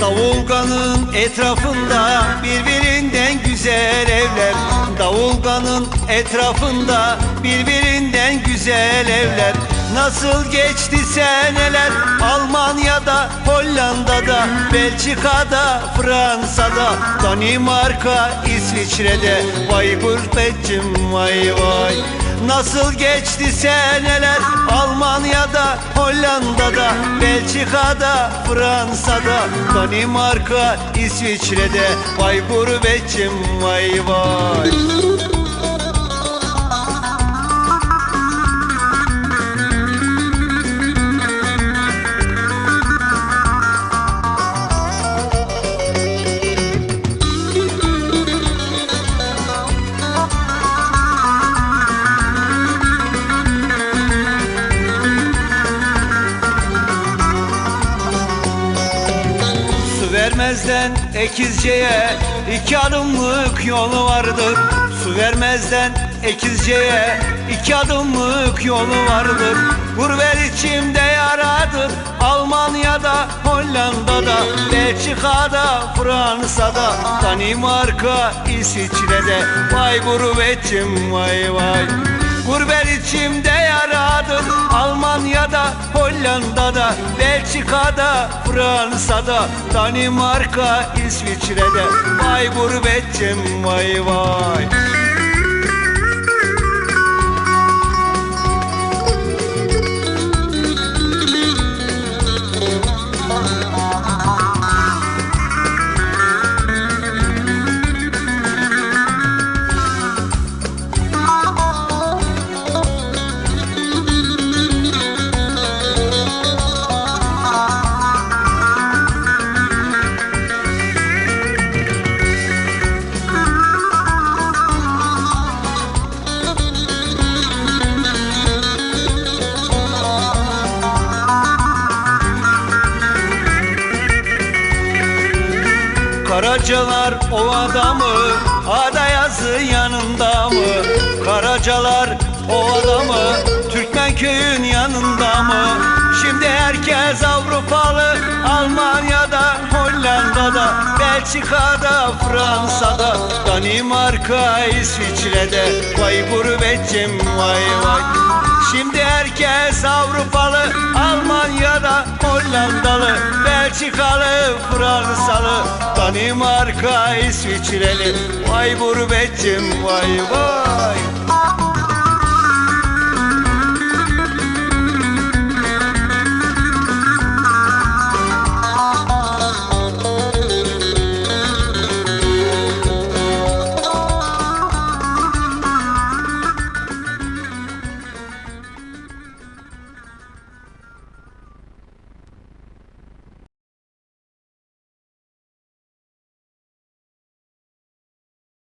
Davulganın etrafında birbirinden güzel evler. Davulganın etrafında birbirinden güzel evler. Nasıl geçti seneler Almanya'da, Hollanda'da, Belçika'da, Fransa'da Danimarka, İsviçre'de. Vay gurbetçim vay vay. Nasıl geçti seneler Almanya'da, Hollanda'da, Belçika'da, Fransa'da, Danimarka, İsviçre'de Vay vermezden ekizceye iki adımlık yolu vardır. Su vermezden ekizceye iki adımlık yolu vardır. Gurbet içimde yaradır Almanya'da, Hollanda'da, Belçika'da, Fransa'da Danimarka, İsviçre'de. Vay gurbetçim vay vay. Gurbet içimde Belçika'da, Fransa'da Danimarka, İsviçre'de. Vay gurbetçim vay vay Karacalar ovada mı? Ada yazı yanında mı? Karacalar ovada mı? Türkmen köyün yanında mı? Şimdi herkes Avrupalı Almanya'da, Hollanda'da, Belçika'da, Fransa'da Danimarka, İsviçre'de Vay gurbetçim vay vay Şimdi herkes Avrupalı Almanya'da, Hollandalı, Belçikalı, Fransalı Danimarka, İsviçreli. Vay gurbetçim vay vay